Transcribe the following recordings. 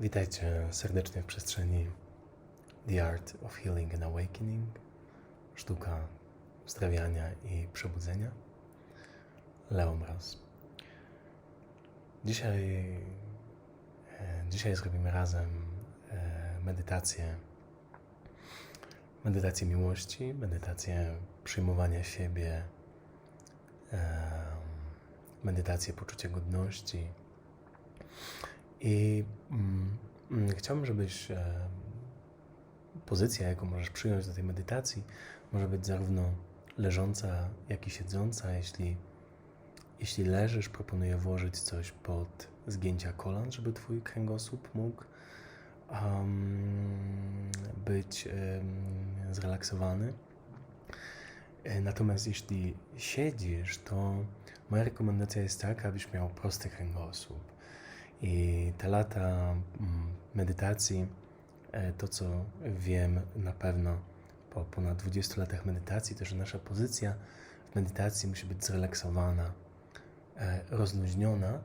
Witajcie serdecznie w przestrzeni The Art of Healing and Awakening, sztuka uzdrawiania i przebudzenia. Leo Mraz. Dzisiaj, e, dzisiaj zrobimy razem e, medytację, medytację miłości, medytację przyjmowania siebie, e, medytację poczucia godności. I mm, mm, chciałbym, żebyś e, pozycja, jaką możesz przyjąć do tej medytacji, może być zarówno leżąca, jak i siedząca. Jeśli, jeśli leżysz, proponuję włożyć coś pod zgięcia kolan, żeby Twój kręgosłup mógł um, być um, zrelaksowany. E, natomiast jeśli siedzisz, to moja rekomendacja jest taka, abyś miał prosty kręgosłup. I te lata mm, medytacji, e, to co wiem na pewno po ponad 20 latach medytacji, to że nasza pozycja w medytacji musi być zrelaksowana, e, rozluźniona,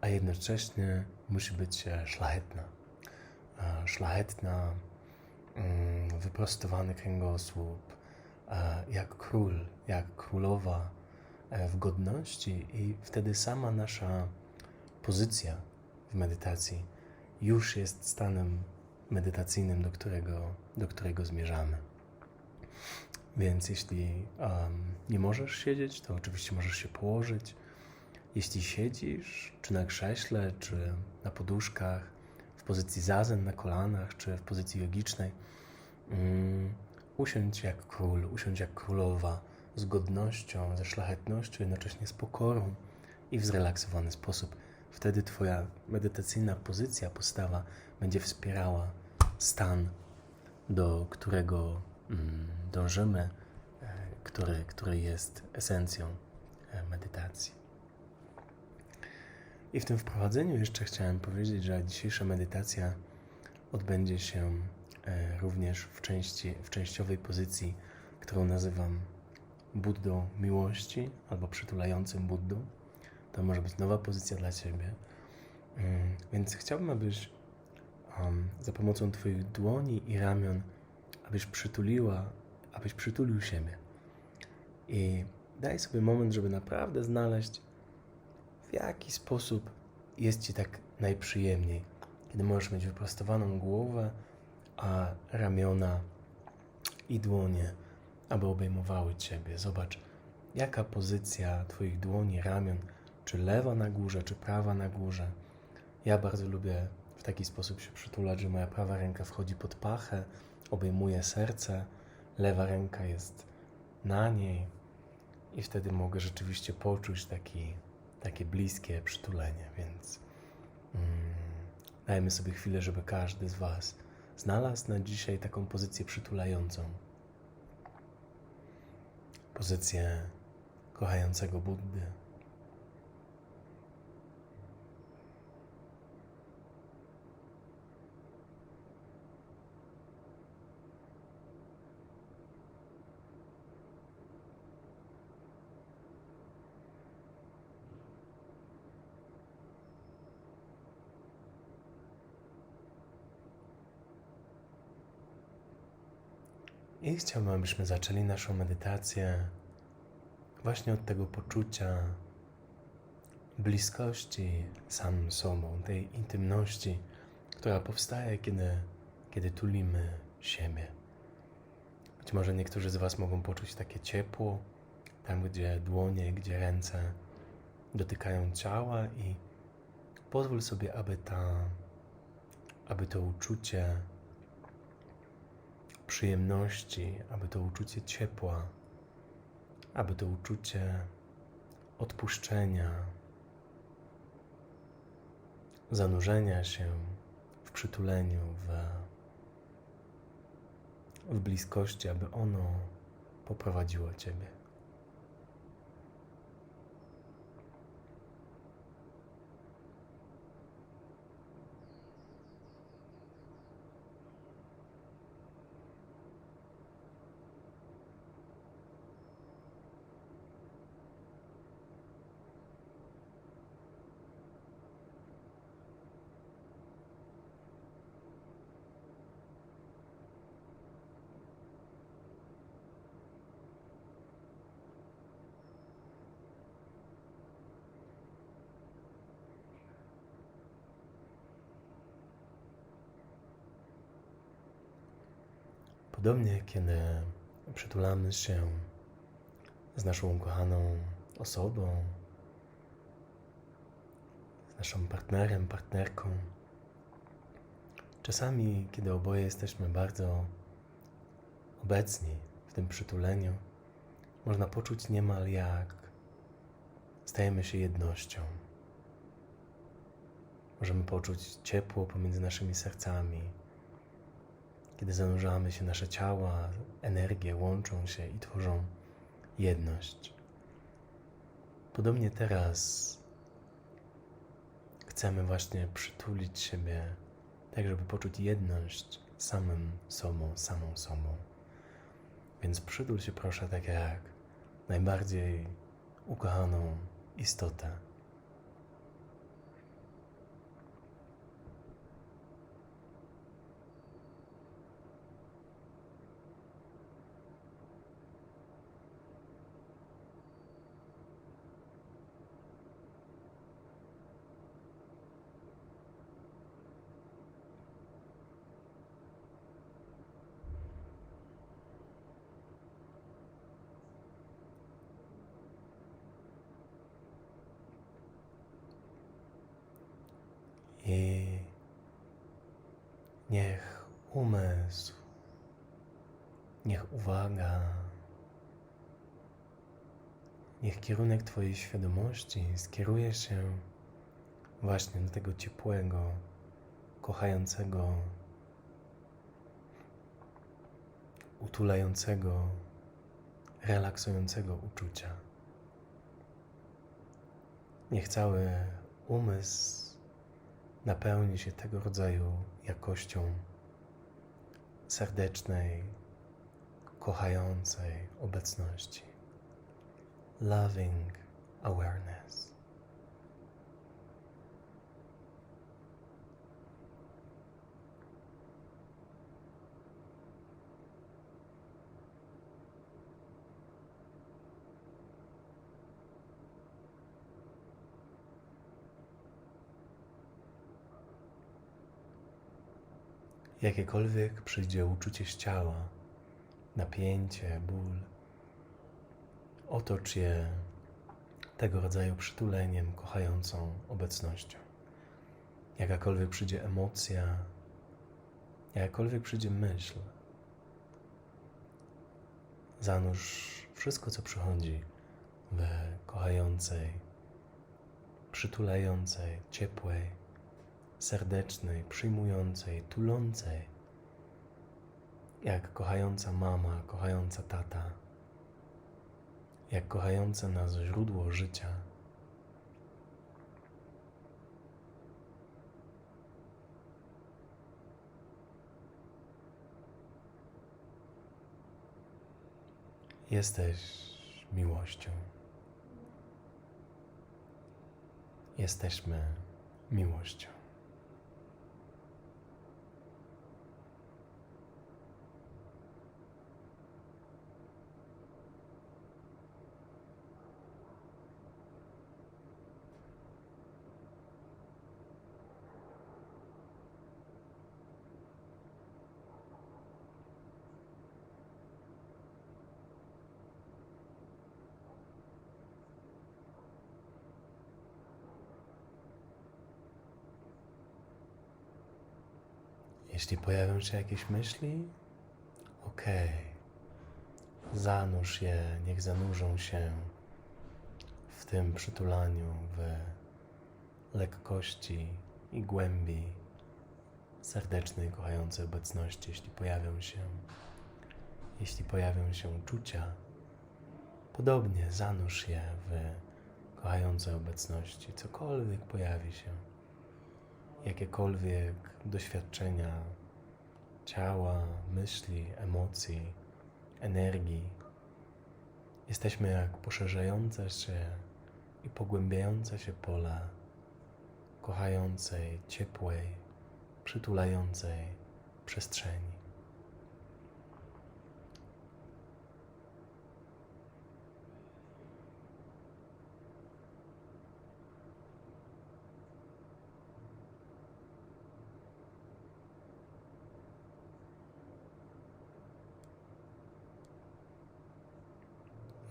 a jednocześnie musi być e, szlachetna. Szlachetna, mm, wyprostowany kręgosłup, jak król, jak królowa w godności, i wtedy sama nasza pozycja w medytacji już jest stanem medytacyjnym, do którego, do którego zmierzamy. Więc jeśli um, nie możesz siedzieć, to oczywiście możesz się położyć. Jeśli siedzisz, czy na krześle, czy na poduszkach, w pozycji zazen na kolanach, czy w pozycji jogicznej, um, usiądź jak król, usiądź jak królowa, z godnością, ze szlachetnością, jednocześnie z pokorą i w zrelaksowany sposób Wtedy Twoja medytacyjna pozycja, postawa będzie wspierała stan, do którego mm, dążymy, e, który, który jest esencją e, medytacji. I w tym wprowadzeniu jeszcze chciałem powiedzieć, że dzisiejsza medytacja odbędzie się e, również w, części, w częściowej pozycji, którą nazywam Buddą miłości albo przytulającym Buddą. To może być nowa pozycja dla Ciebie. Mm, więc chciałbym, abyś um, za pomocą Twoich dłoni i ramion, abyś przytuliła, abyś przytulił siebie. I daj sobie moment, żeby naprawdę znaleźć, w jaki sposób jest Ci tak najprzyjemniej, kiedy możesz mieć wyprostowaną głowę, a ramiona i dłonie, aby obejmowały Ciebie. Zobacz, jaka pozycja Twoich dłoni, ramion czy lewa na górze, czy prawa na górze. Ja bardzo lubię w taki sposób się przytulać, że moja prawa ręka wchodzi pod pachę, obejmuje serce, lewa ręka jest na niej i wtedy mogę rzeczywiście poczuć taki, takie bliskie przytulenie, więc mm, dajmy sobie chwilę, żeby każdy z Was znalazł na dzisiaj taką pozycję przytulającą. Pozycję kochającego Buddy. I chciałbym, abyśmy zaczęli naszą medytację właśnie od tego poczucia bliskości samym sobą, tej intymności, która powstaje, kiedy, kiedy tulimy siebie. Być może niektórzy z Was mogą poczuć takie ciepło, tam gdzie dłonie, gdzie ręce dotykają ciała i pozwól sobie, aby ta, aby to uczucie przyjemności, aby to uczucie ciepła, aby to uczucie odpuszczenia, zanurzenia się w przytuleniu, w, w bliskości, aby ono poprowadziło Ciebie. Podobnie, kiedy przytulamy się z naszą ukochaną osobą, z naszym partnerem, partnerką, czasami, kiedy oboje jesteśmy bardzo obecni w tym przytuleniu, można poczuć niemal jak stajemy się jednością. Możemy poczuć ciepło pomiędzy naszymi sercami. Kiedy zanurzamy się, nasze ciała, energie łączą się i tworzą jedność. Podobnie teraz chcemy właśnie przytulić siebie, tak żeby poczuć jedność samym sobą, samą sobą. Więc przytul się proszę tak jak najbardziej ukochaną istotę. I niech umysł, niech uwaga, niech kierunek Twojej świadomości skieruje się właśnie do tego ciepłego, kochającego, utulającego, relaksującego uczucia. Niech cały umysł napełni się tego rodzaju jakością serdecznej, kochającej obecności. Loving awareness. Jakiekolwiek przyjdzie uczucie z ciała, napięcie, ból, otocz je tego rodzaju przytuleniem, kochającą obecnością. Jakakolwiek przyjdzie emocja, jakakolwiek przyjdzie myśl, zanurz wszystko, co przychodzi w kochającej, przytulającej, ciepłej, serdecznej, przyjmującej, tulącej, jak kochająca mama, kochająca tata, jak kochające nas źródło życia. Jesteś miłością. Jesteśmy miłością. Jeśli pojawią się jakieś myśli, okej. Zanurz je, niech zanurzą się w tym przytulaniu, w lekkości i głębi serdecznej, kochającej obecności. Jeśli pojawią się, jeśli pojawią się uczucia, podobnie zanurz je w kochającej obecności, cokolwiek pojawi się jakiekolwiek doświadczenia ciała, myśli, emocji, energii. Jesteśmy jak poszerzające się i pogłębiające się pola kochającej, ciepłej, przytulającej przestrzeni.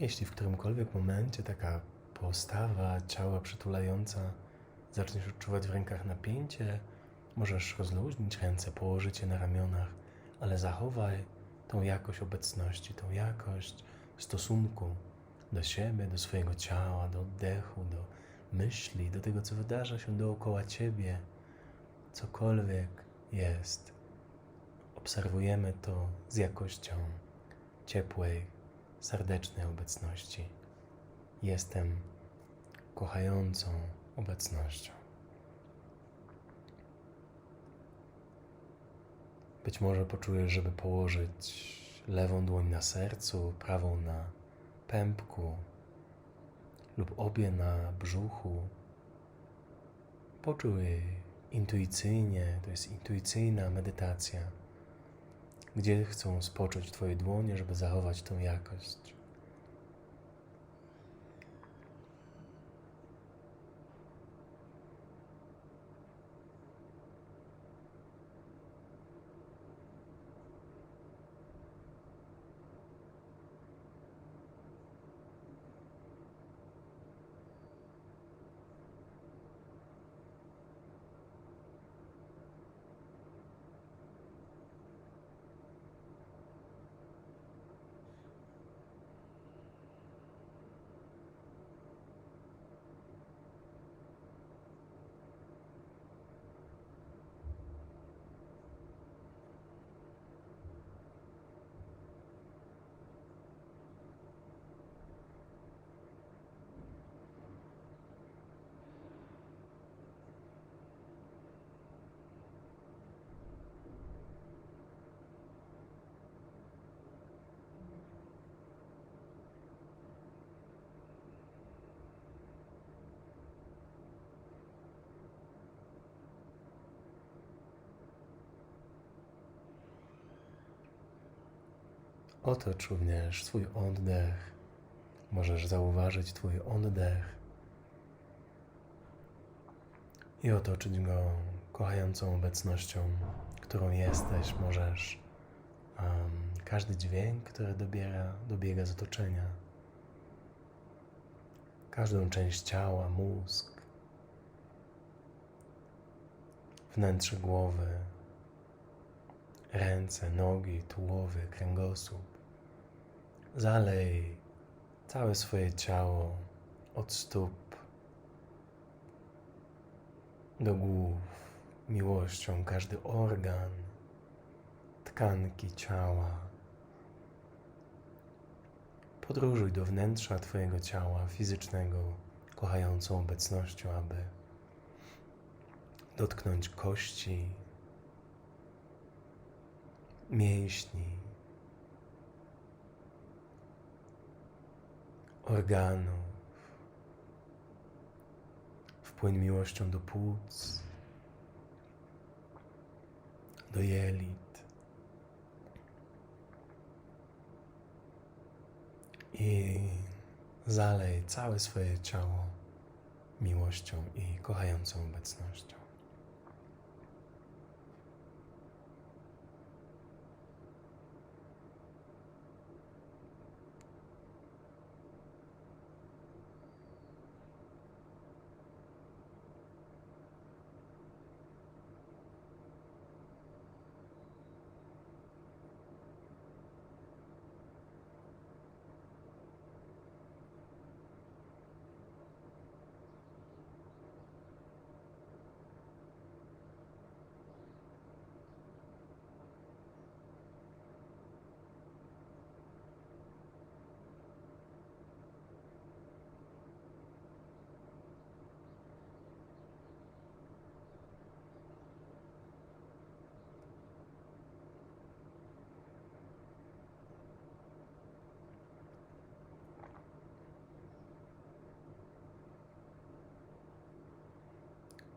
Jeśli w którymkolwiek momencie taka postawa ciała przytulająca zaczniesz odczuwać w rękach napięcie, możesz rozluźnić ręce, położyć je na ramionach, ale zachowaj tą jakość obecności, tą jakość stosunku do siebie, do swojego ciała, do oddechu, do myśli, do tego, co wydarza się dookoła ciebie. Cokolwiek jest, obserwujemy to z jakością ciepłej, serdecznej obecności. Jestem kochającą obecnością. Być może poczujesz, żeby położyć lewą dłoń na sercu, prawą na pępku lub obie na brzuchu. Poczuj intuicyjnie, to jest intuicyjna medytacja, gdzie chcą spocząć Twoje dłonie, żeby zachować tą jakość. Otocz również swój oddech. Możesz zauważyć Twój oddech i otoczyć go kochającą obecnością, którą jesteś. Możesz um, każdy dźwięk, który dobiera, dobiega z otoczenia, każdą część ciała, mózg, wnętrze głowy, ręce, nogi, tułowy, kręgosłup. Zalej całe swoje ciało od stóp do głów miłością, każdy organ, tkanki ciała. Podróżuj do wnętrza Twojego ciała fizycznego, kochającą obecnością, aby dotknąć kości, mięśni, organów. Wpłyń miłością do płuc, do jelit. I zalej całe swoje ciało miłością i kochającą obecnością.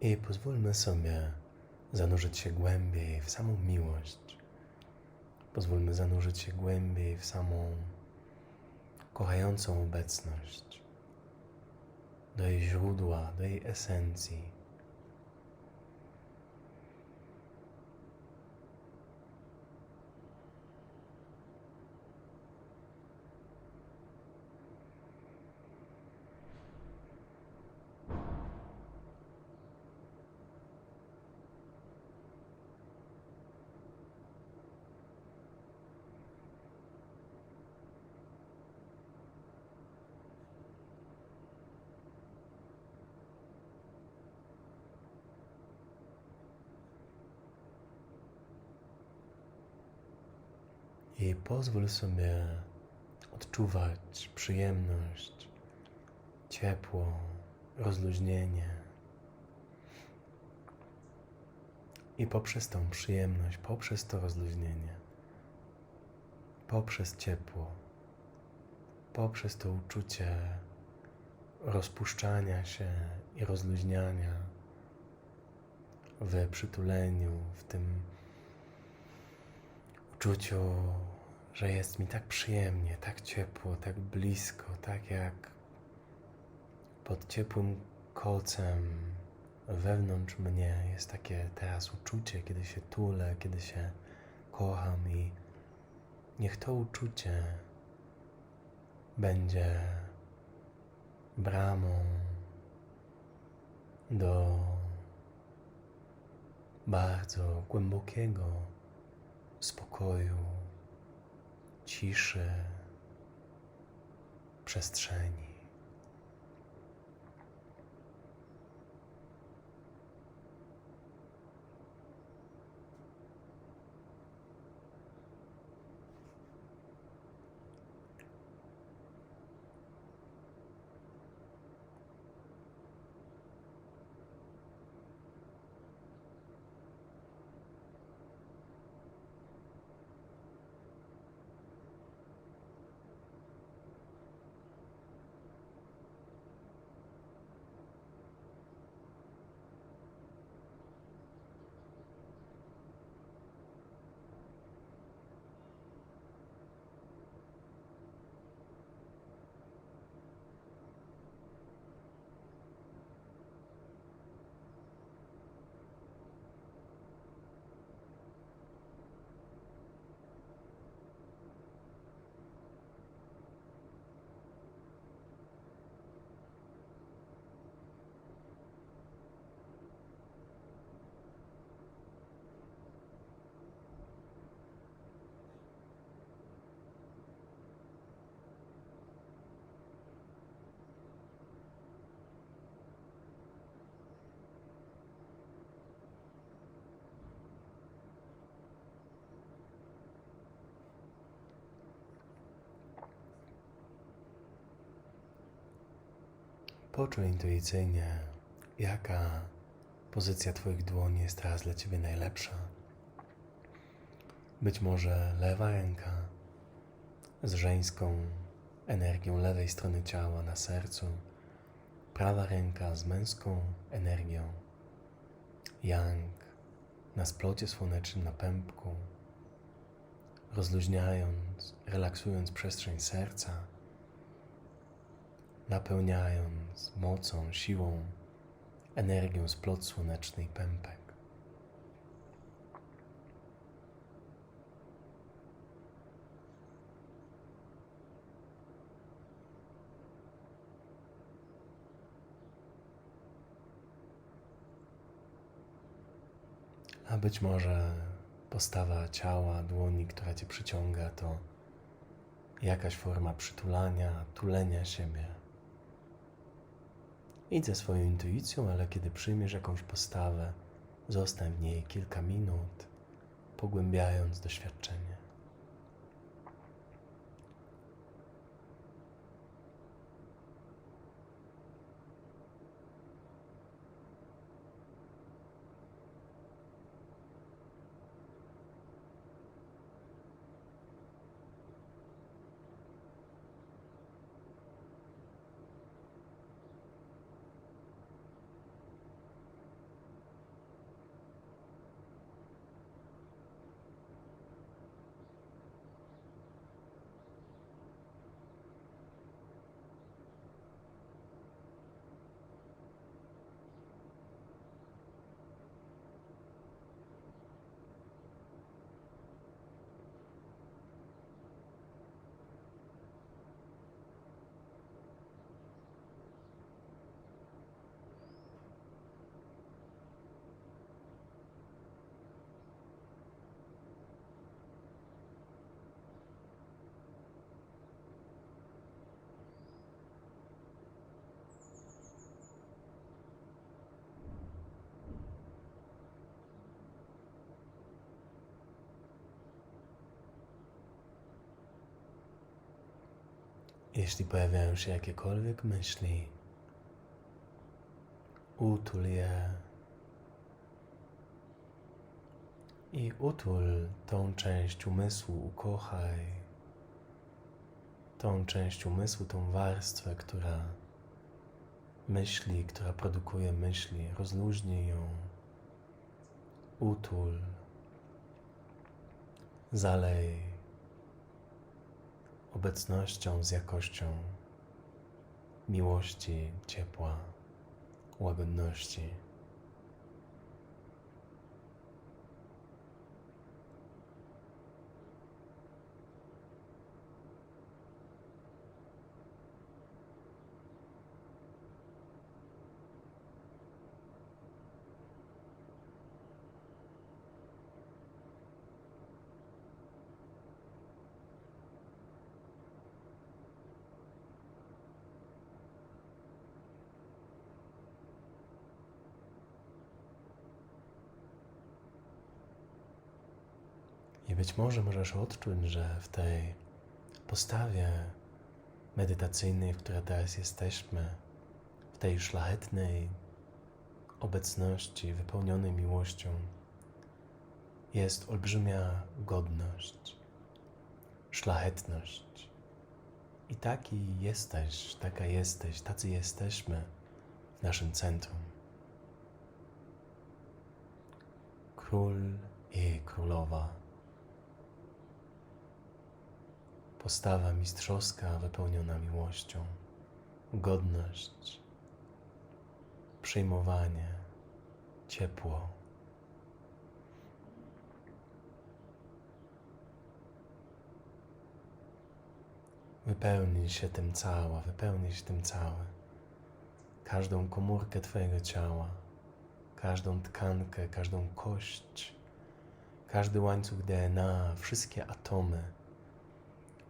I pozwólmy sobie zanurzyć się głębiej w samą miłość. Pozwólmy zanurzyć się głębiej w samą kochającą obecność, do jej źródła, do jej esencji. I pozwól sobie odczuwać przyjemność, ciepło, rozluźnienie. I poprzez tą przyjemność, poprzez to rozluźnienie, poprzez ciepło, poprzez to uczucie rozpuszczania się i rozluźniania w przytuleniu, w tym uczuciu, że jest mi tak przyjemnie, tak ciepło, tak blisko, tak jak pod ciepłym kocem wewnątrz mnie jest takie teraz uczucie, kiedy się tulę, kiedy się kocham i niech to uczucie będzie bramą do bardzo głębokiego spokoju, ciszy, przestrzeni. Poczuj intuicyjnie, jaka pozycja Twoich dłoni jest teraz dla Ciebie najlepsza. Być może lewa ręka z żeńską energią lewej strony ciała na sercu, prawa ręka z męską energią, yang na splocie słonecznym na pępku, rozluźniając, relaksując przestrzeń serca napełniając mocą, siłą, energią splot słoneczny i pępek. A być może postawa ciała, dłoni, która cię przyciąga, to jakaś forma przytulania, tulenia siebie. Idź ze swoją intuicją, ale kiedy przyjmiesz jakąś postawę, zostań w niej kilka minut, pogłębiając doświadczenie. Jeśli pojawiają się jakiekolwiek myśli, utul je i utul tą część umysłu, ukochaj tą część umysłu, tą warstwę, która myśli, która produkuje myśli, rozluźnij ją, utul, zalej obecnością z jakością miłości, ciepła, łagodności. Być może możesz odczuć, że w tej postawie medytacyjnej, w której teraz jesteśmy, w tej szlachetnej obecności, wypełnionej miłością, jest olbrzymia godność, szlachetność. I taki jesteś, taka jesteś, tacy jesteśmy w naszym centrum. Król i królowa postawa mistrzowska wypełniona miłością, godność, przyjmowanie, ciepło. Wypełni się tym cała, wypełni się tym całe. Każdą komórkę Twojego ciała, każdą tkankę, każdą kość, każdy łańcuch DNA, wszystkie atomy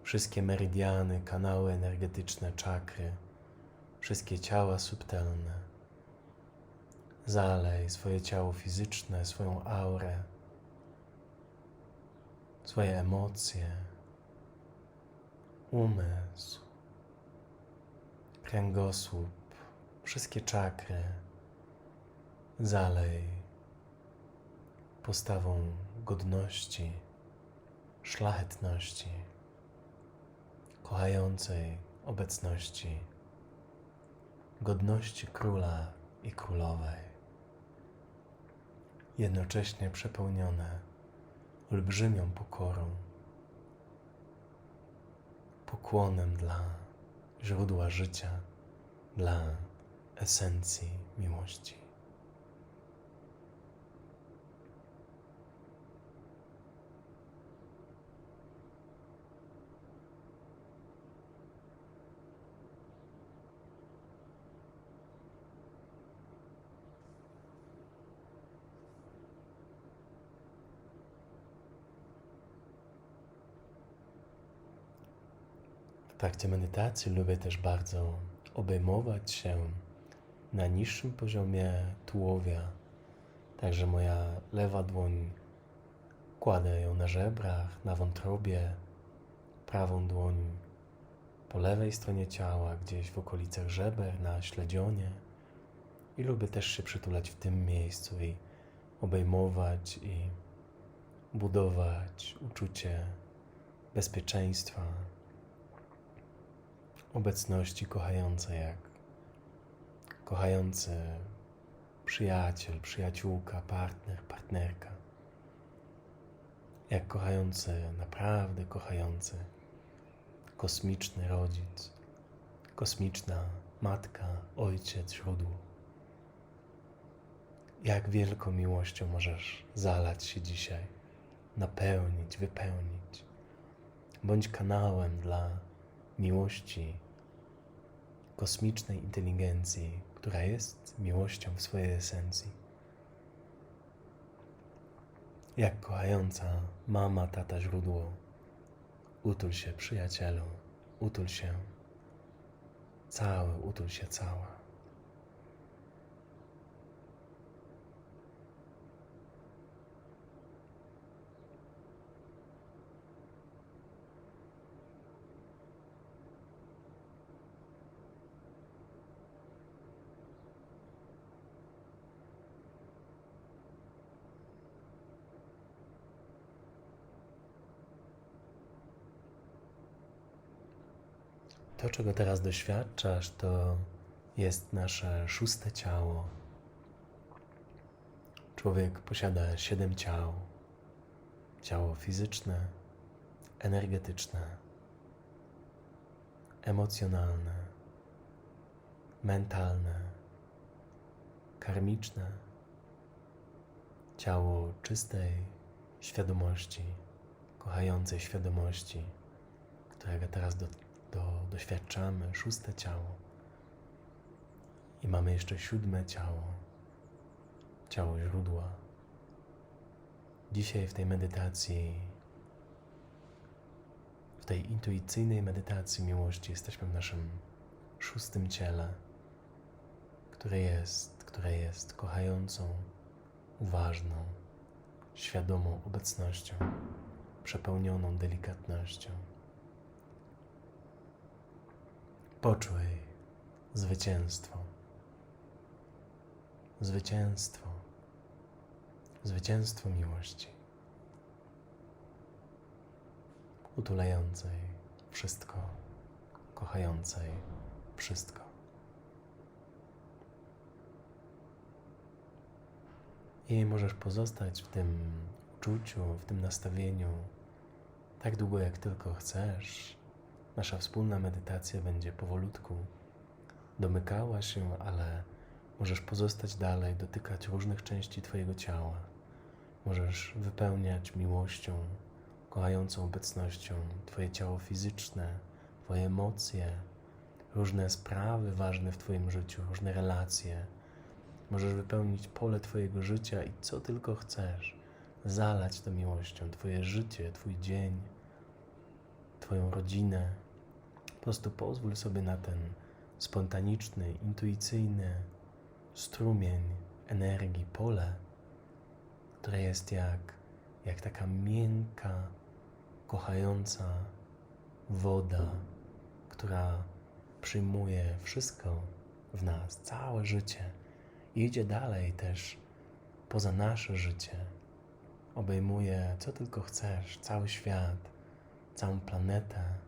wszystkie meridiany, kanały energetyczne, czakry, wszystkie ciała subtelne. Zalej swoje ciało fizyczne, swoją aurę, swoje emocje, umysł, kręgosłup, wszystkie czakry. Zalej postawą godności, szlachetności kochającej obecności, godności króla i królowej, jednocześnie przepełnione olbrzymią pokorą, pokłonem dla źródła życia, dla esencji miłości. W trakcie medytacji lubię też bardzo obejmować się na niższym poziomie tułowia. Także moja lewa dłoń kładę ją na żebrach, na wątrobie, prawą dłoń po lewej stronie ciała, gdzieś w okolicach żeber, na śledzionie. I lubię też się przytulać w tym miejscu i obejmować i budować uczucie bezpieczeństwa, obecności kochającej, jak kochający przyjaciel, przyjaciółka, partner, partnerka. Jak kochający, naprawdę kochający, kosmiczny rodzic, kosmiczna matka, ojciec, źródło. Jak wielką miłością możesz zalać się dzisiaj, napełnić, wypełnić. Bądź kanałem dla miłości, kosmicznej inteligencji, która jest miłością w swojej esencji. Jak kochająca mama, tata, źródło, utul się przyjacielu, utul się cały, utul się cała. To, czego teraz doświadczasz, to jest nasze szóste ciało. Człowiek posiada siedem ciał: ciało fizyczne, energetyczne, emocjonalne, mentalne, karmiczne, ciało czystej świadomości, kochającej świadomości, którego teraz do, do, doświadczamy, szóste ciało. I mamy jeszcze siódme ciało, ciało źródła. Dzisiaj w tej medytacji, w tej intuicyjnej medytacji miłości jesteśmy w naszym szóstym ciele, które jest, które jest kochającą, uważną, świadomą obecnością, przepełnioną delikatnością. Poczuj zwycięstwo. Zwycięstwo. Zwycięstwo miłości. Utulającej wszystko, kochającej wszystko. I możesz pozostać w tym uczuciu, w tym nastawieniu tak długo, jak tylko chcesz. Nasza wspólna medytacja będzie powolutku domykała się, ale możesz pozostać dalej, dotykać różnych części Twojego ciała. Możesz wypełniać miłością, kochającą obecnością Twoje ciało fizyczne, Twoje emocje, różne sprawy ważne w Twoim życiu, różne relacje. Możesz wypełnić pole Twojego życia i co tylko chcesz, zalać to miłością Twoje życie, Twój dzień, Twoją rodzinę. Prostu pozwól sobie na ten spontaniczny, intuicyjny strumień energii, pole, które jest jak, jak taka miękka, kochająca woda, która przyjmuje wszystko w nas, całe życie idzie dalej też poza nasze życie. Obejmuje co tylko chcesz, cały świat, całą planetę.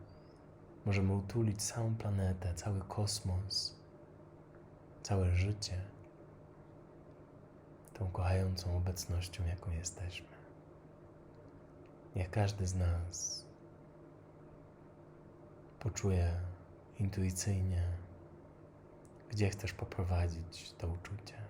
Możemy utulić całą planetę, cały kosmos, całe życie tą kochającą obecnością, jaką jesteśmy. Niech każdy z nas poczuje intuicyjnie, gdzie chcesz poprowadzić to uczucie.